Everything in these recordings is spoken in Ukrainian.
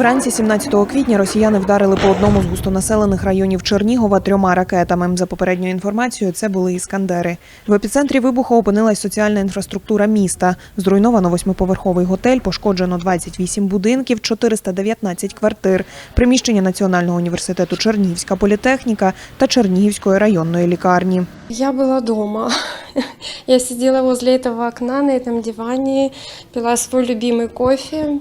Вранці 17 квітня росіяни вдарили по одному з густонаселених районів Чернігова трьома ракетами. За попередньою інформацією, це були іскандери. В епіцентрі вибуху опинилась соціальна інфраструктура міста. Зруйновано восьмиповерховий готель, пошкоджено 28 будинків, 419 квартир, приміщення Національного університету Чернігівська політехніка та Чернігівської районної лікарні. Я была дома. Я сидела возле этого окна на этом диване, пила свой любимый кофе.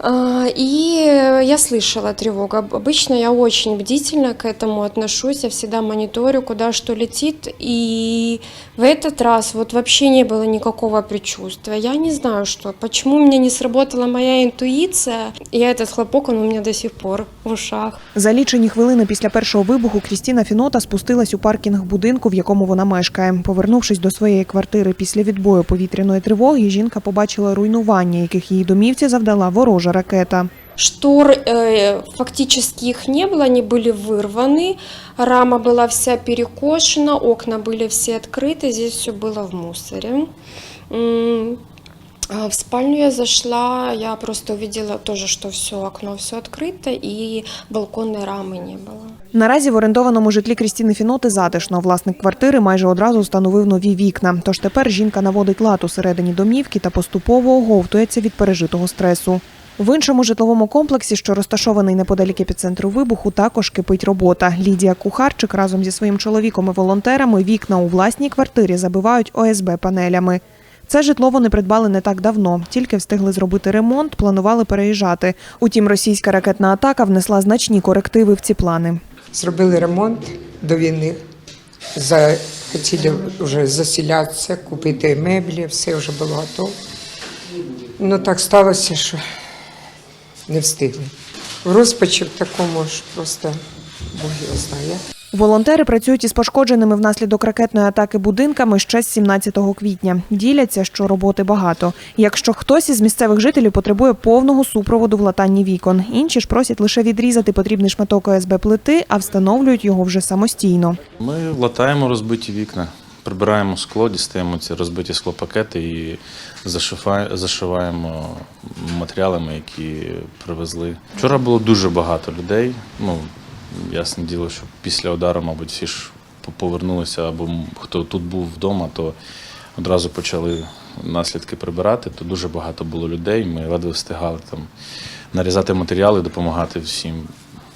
А, И я слышала тревогу. Об- Обычно я очень бдительно к этому отношусь, я всегда мониторю, куда что летит. И в этот раз вот вообще не было никакого предчувствия. Я не знаю, что, почему у меня не сработала моя интуиция. И этот хлопок, он у меня до сих пор в ушах. За лічені хвилини після першого вибуху Крістіна Фінота спустилась у паркінг будинку, в якому вона мешкає. Повернувшись до своєї квартири після відбою повітряної тривоги, жінка побачила руйнування, яких її домівці завдала ворожа ракета. Штор э, фактически их не было, они были вырваны, рама была вся перекошена, окна были все открыты, здесь все было в мусоре. М, а В спальню я зашла, я просто увидела тоже, что все окно все открыто и балконной рамы не было. Наразі в орендованому житлі Крістіни Фіноти затишно. Власник квартири майже одразу встановив нові вікна. Тож тепер жінка наводить лад усередині домівки та поступово оговтується від пережитого стресу. В іншому житловому комплексі, що розташований неподалік епіцентру вибуху, також кипить робота. Лідія Кухарчик разом зі своїм чоловіком і волонтерами вікна у власній квартирі забивають ОСБ панелями. Це житло вони придбали не так давно, тільки встигли зробити ремонт, планували переїжджати. Утім, російська ракетна атака внесла значні корективи в ці плани. Зробили ремонт до війни. За, хотіли вже заселятися, купити меблі, все вже було готово. Ну так сталося, що не встигли. В розпачі в такому ж просто Бог його знає. Волонтери працюють із пошкодженими внаслідок ракетної атаки будинками ще з 17 квітня. Діляться, що роботи багато. Якщо хтось із місцевих жителів потребує повного супроводу в латанні вікон, інші ж просять лише відрізати потрібний шматок ОСБ плити, а встановлюють його вже самостійно. Ми латаємо розбиті вікна, прибираємо скло, дістаємо ці розбиті склопакети і зашиваємо матеріалами, які привезли. Вчора було дуже багато людей. Ну, ясне діло, що після удару, мабуть, всі ж повернулися, або хто тут був вдома, то одразу почали наслідки прибирати. То дуже багато було людей. Ми ледве встигали там нарізати матеріали, допомагати всім.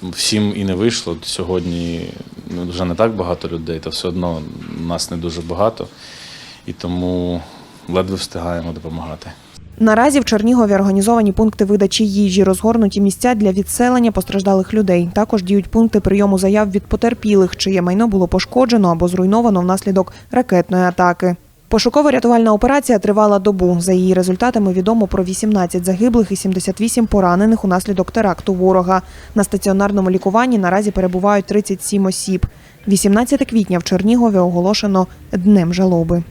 Всім і не вийшло. Сьогодні вже не так багато людей, та все одно нас не дуже багато. І тому ледве встигаємо допомагати. Наразі в Чернігові організовані пункти видачі їжі, розгорнуті місця для відселення постраждалих людей. Також діють пункти прийому заяв від потерпілих, чиє майно було пошкоджено або зруйновано внаслідок ракетної атаки. Пошуково-рятувальна операція тривала добу. За її результатами відомо про 18 загиблих і 78 поранених унаслідок теракту ворога. На стаціонарному лікуванні наразі перебувають 37 осіб. 18 квітня в Чернігові оголошено днем жалоби.